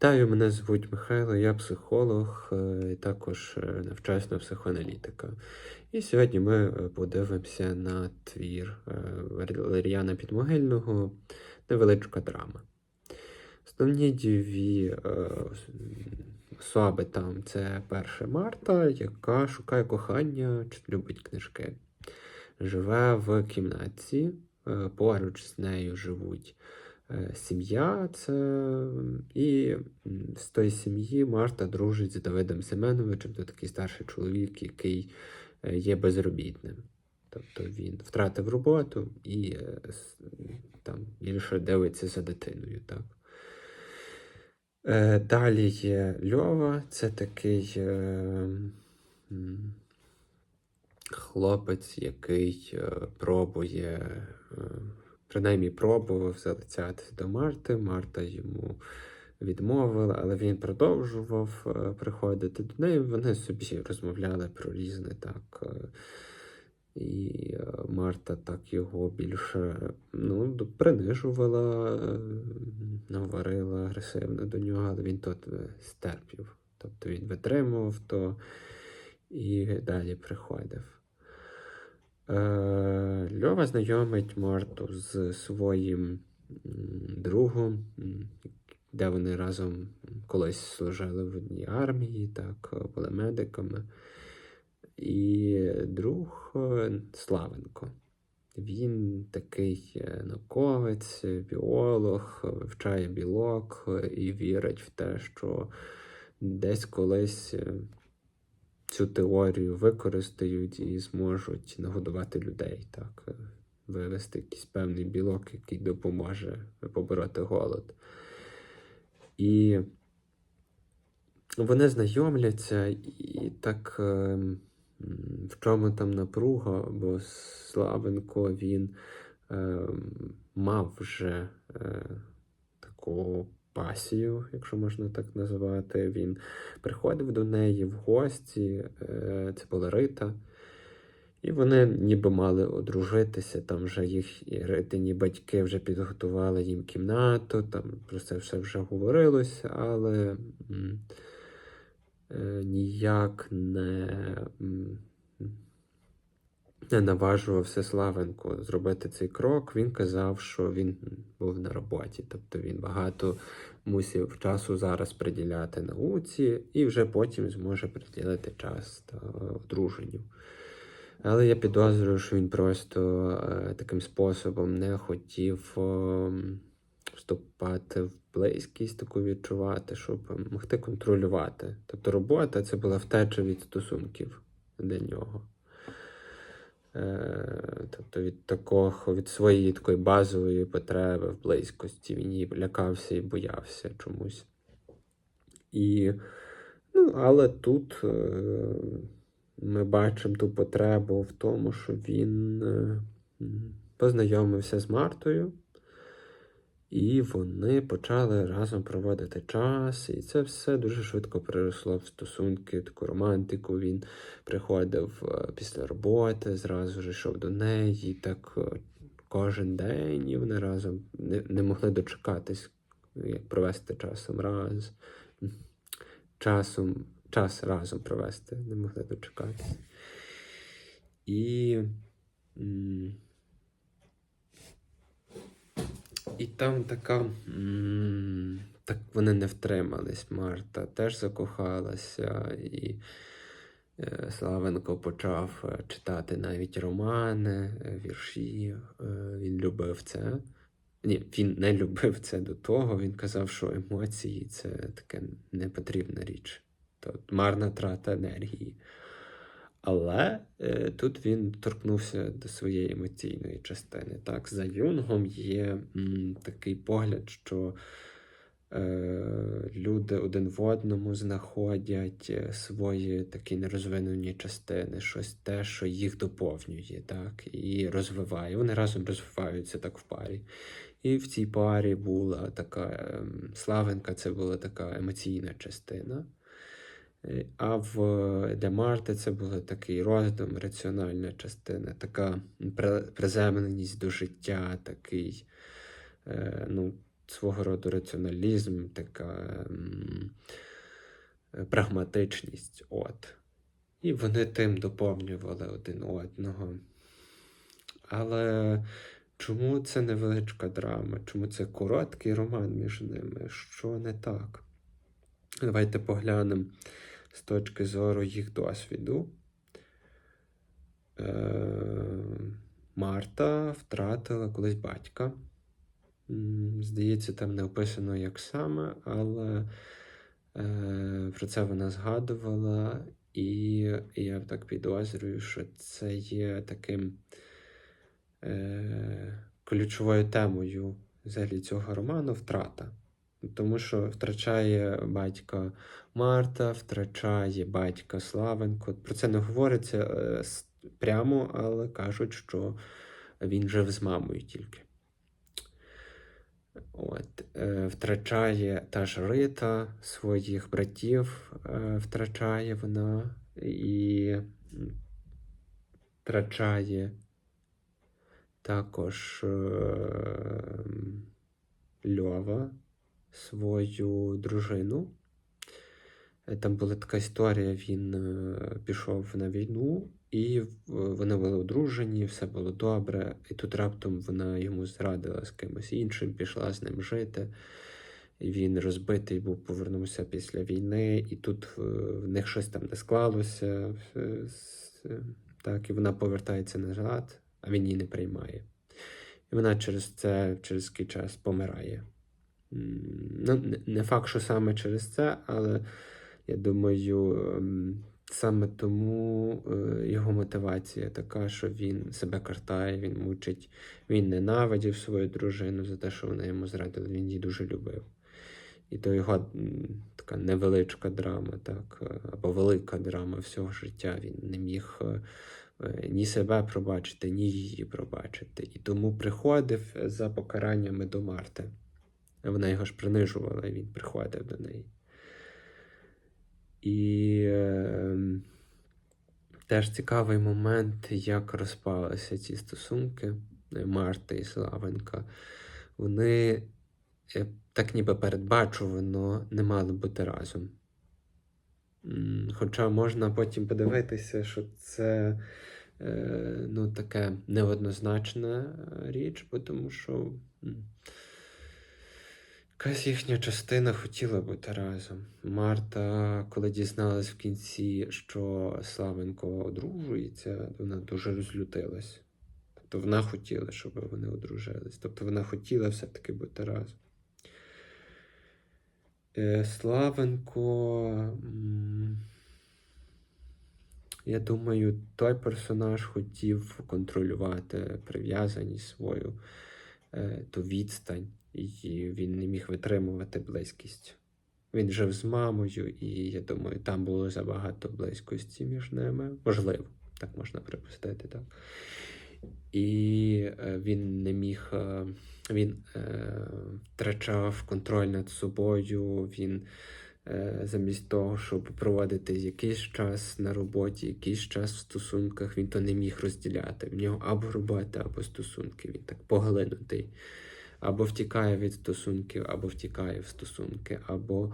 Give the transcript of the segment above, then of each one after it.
Вітаю, мене звуть Михайло, я психолог, е, і також е, навчаюсь на психоаналітика. І сьогодні ми е, подивимося на твір Валеріана Підмогильного Невеличка драма. Основні е, особи там це перша Марта, яка шукає кохання чи любить книжки. Живе в кімнаті, поруч з нею живуть сім'я, це і з тої сім'ї Марта дружить з Давидом Семеновичем, це такий старший чоловік, який е, є безробітним. Тобто він втратив роботу і е, там більше дивиться за дитиною. Так? Е, Далі є Льова, це такий хлопець, який пробує, принаймні пробував залицятися до Марти. Марта йому відмовила, але він продовжував е, приходити до неї. Вони собі розмовляли про різне так. е, І е, Марта так його більше ну, принижувала, говорила агресивно до нього, але він тут стерпів. Тобто він витримував то і далі приходив. Е, Льова знайомить Марту з своїм другом, де вони разом колись служили в одній армії, так, були медиками. І друг е, Славенко. Він такий е, науковець, біолог, вивчає білок і вірить в те, що десь колись цю теорію використають і зможуть нагодувати людей, так, е, вивести якийсь певний білок, який допоможе побороти голод. І вони знайомляться, і так е, в чому там напруга, бо Славенко він е, мав вже таку пасію, якщо можна так називати. Він приходив до неї в гості, е, це була Рита. І вони ніби мали одружитися, там вже їх ритині батьки вже підготували їм кімнату, там про це все вже говорилося, але е, ніяк не, не наважувався Славенко зробити цей крок. Він казав, що він був на роботі, тобто він багато мусив часу зараз приділяти науці і вже потім зможе приділити час та одруженню. Але я підозрюю, що він просто е, таким способом не хотів е, вступати в близькість, таку відчувати, щоб могти контролювати. Тобто робота це була втеча від стосунків для нього. Е, тобто від такого, від своєї такої базової потреби в близькості. Він її лякався і боявся чомусь. І, ну, але тут е, ми бачимо ту потребу в тому, що він е, познайомився з Мартою, і вони почали разом проводити час, і це все дуже швидко переросло в стосунки, таку романтику. Він приходив е, після роботи, зразу ж йшов до неї, і так е, кожен день, і вони разом не, не могли дочекатись, як провести часом раз. Часом, час разом провести, не могли дочекатись. І. м, І там така. Так вони не втримались. Марта теж закохалася, і е, Славенко почав е, читати навіть романи, е, вірші. Він любив це. Ні, він не любив це до того. Він казав, що емоції це таке непотрібна річ. Тобто марна трата енергії. Але е, тут він торкнувся до своєї емоційної частини. Так, за Юнгом є м, такий погляд, що е, люди один в одному знаходять е, свої такі нерозвинені частини, щось те, що їх доповнює, так, і розвиває. Вони разом розвиваються так в парі. І в цій парі була така ем, славенка, це була така емоційна частина. Е, А в для Марти це був такий роздум, раціональна частина, така приземленість до життя, такий, е, ну, свого роду раціоналізм, така е, прагматичність. От. І вони тим доповнювали один одного. Але чому це невеличка драма? Чому це короткий роман між ними? Що не так? Давайте поглянемо з точки зору їх досвіду. Е, Марта втратила колись батька. Здається, там не описано як саме, але е, про це вона згадувала, і я так підозрюю, що це є таким е, ключовою темою взагалі цього роману втрата. Тому що втрачає батька Марта, втрачає батька Славенко. Про це не говориться е, прямо, але кажуть, що він жив з мамою тільки. От, е, втрачає та ж Рита своїх братів, е, втрачає вона і втрачає також Льова свою дружину. Е, Там була така історія, він е, пішов на війну, і вони були одружені, все було добре. І тут раптом вона йому зрадила з кимось іншим, пішла з ним жити. І він розбитий був, повернувся після війни, і тут е, в них щось там не склалося. Так, і вона повертається назад, а він її не приймає. І вона через це, через який час помирає. Ну, не- факт, що саме через це, але я думаю, ем, саме тому е, його мотивація така, що він себе картає, він мучить, він ненавидів свою дружину за те, що вона йому зрадила, він її дуже любив. І то його така невеличка драма, так, е, або велика драма всього життя. Він не міг е, ні себе пробачити, ні її пробачити. І тому приходив за покараннями до Марти. Вона його ж принижувала, і він приходив до неї. І е, теж цікавий момент, як розпалися ці стосунки е, Марти і Славенка. Вони е, так ніби передбачувано не мали бути разом. Хоча можна потім подивитися, що це е, ну, таке неоднозначна е, річ, тому що якась їхня частина хотіла бути разом. Марта, коли дізналась в кінці, що Славенко одружується, вона дуже розлютилась. Тобто вона хотіла, щоб вони одружились. Тобто вона хотіла все-таки бути разом. Е, Славенко. Я думаю, той персонаж хотів контролювати прив'язаність свою, ту відстань, і він не міг витримувати близькість. Він жив з мамою, і я думаю, там було забагато близькості між ними. Можливо, так можна припустити, так. І е, він не міг, е, він е, втрачав контроль над собою, він е, замість того, щоб проводити якийсь час на роботі, якийсь час в стосунках, він то не міг розділяти. В нього або робота, або стосунки. Він так поглинутий. Або втікає від стосунків, або втікає в стосунки, або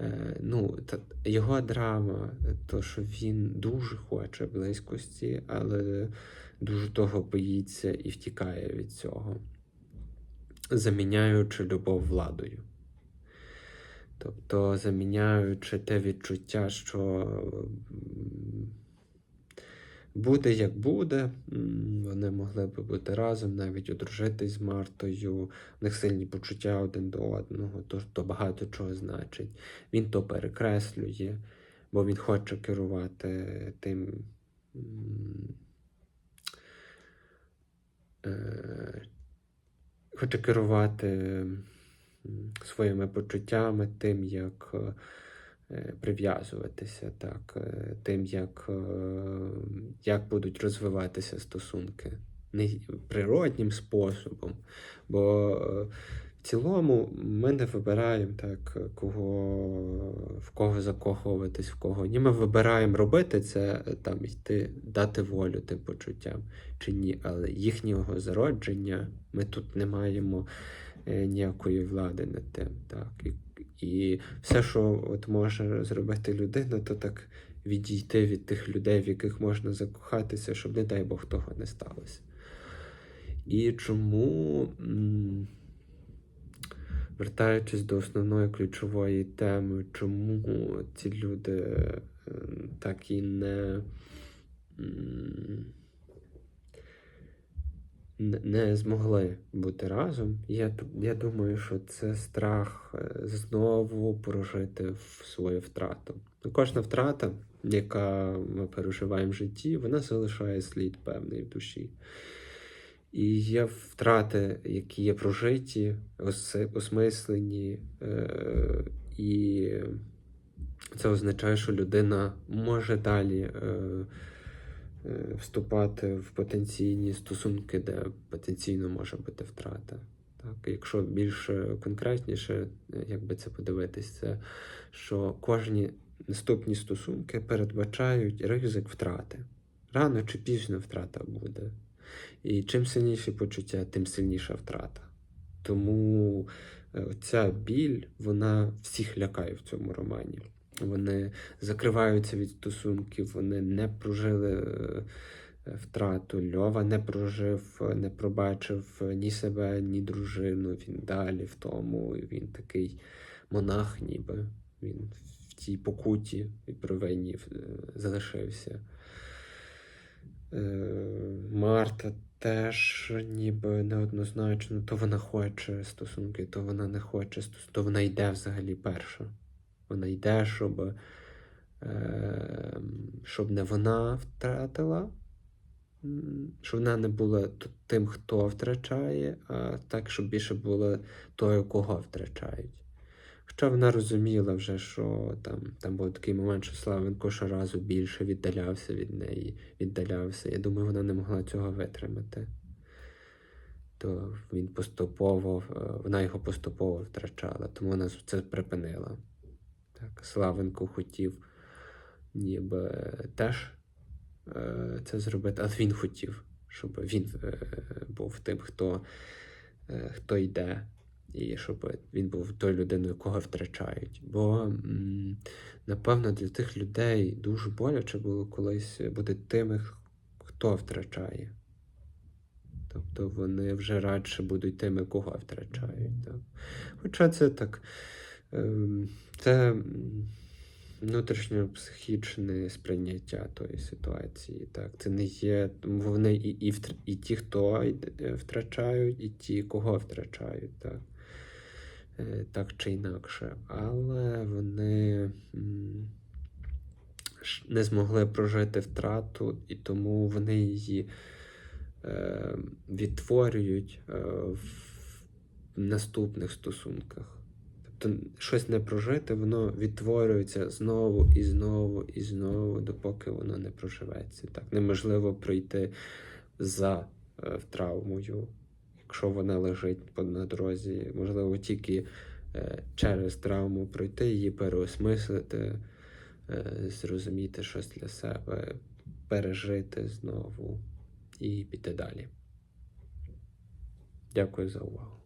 е, ну, його драма, то що він дуже хоче близькості, але дуже того боїться і втікає від цього, заміняючи любов владою. Тобто заміняючи те відчуття, що буде як буде, вони могли би бути разом, навіть одружитись з Мартою, в них сильні почуття один до одного, то, то багато чого значить. Він то перекреслює, бо він хоче керувати тим. е, Хоче керувати своїми почуттями, тим, як е, прив'язуватися, так, е, тим, як, е, як будуть розвиватися стосунки не природнім способом. Бо в цілому ми не вибираємо так, кого, в кого закохуватись, в кого. Ні, ми вибираємо робити це, там, йти, дати волю тим почуттям чи ні, але їхнього зародження ми тут не маємо ніякої влади над тим. Так. І, і все, що от може зробити людина, то так відійти від тих людей, в яких можна закохатися, щоб, не дай Бог, того не сталося. І чому, вертаючись до основної ключової теми, чому ці люди е, так і не, не- змогли бути разом, я, я думаю, що це страх е, знову прожити свою втрату. Кожна втрата, яка ми переживаємо в житті, вона залишає слід певний в душі. І є втрати, які є прожиті, осмислені, е, і це означає, що людина може далі е, вступати в потенційні стосунки, де потенційно може бути втрата. Так, якщо більш конкретніше, е, як би це подивитись, це що кожні наступні стосунки передбачають ризик втрати. Рано чи пізно втрата буде. І чим сильніші почуття, тим сильніша втрата. Тому е, ця біль, вона всіх лякає в цьому романі. Вони закриваються від стосунків, вони не прожили е, втрату. Льова не прожив, е, не пробачив ні себе, ні дружину. Він далі в тому. Він такий монах, ніби він в тій покуті і провині е, залишився. Е, Марта теж ніби неоднозначно, то вона хоче стосунки, то вона не хоче стосунки, то вона йде взагалі перша. Вона йде, щоб, е, щоб не вона втратила, щоб вона не була тим, хто втрачає, а так, щоб більше була тою, кого втрачають. Хоча вона розуміла вже, що там, там був такий момент, що Славенко щоразу більше віддалявся від неї, віддалявся. Я думаю, вона не могла цього витримати. То він поступово, е, вона його поступово втрачала, тому вона це припинила. Так, Славенко хотів ніби теж е, це зробити, але він хотів, щоб він е, був тим, хто, е, хто йде, і щоб він був тою людиною, кого втрачають. Бо, м, напевно, для тих людей дуже боляче було колись бути тими, хто втрачає. Тобто вони вже радше будуть тими, кого втрачають. Так? Хоча це так, це внутрішньопсихічне сприйняття тої ситуації. Так? Це не є, вони і, і, і ті, хто втрачають, і ті, кого втрачають. Так? Е, так чи інакше. Але вони не змогли прожити втрату, і тому вони її е, відтворюють е, в наступних стосунках. Тобто щось не прожити, воно відтворюється знову і знову і знову, допоки воно не проживеться. Так неможливо пройти за е, травмою, якщо вона лежить на дорозі. Можливо, тільки е, через травму пройти, її переосмислити, е, зрозуміти щось для себе, пережити знову і піти далі. Дякую за увагу.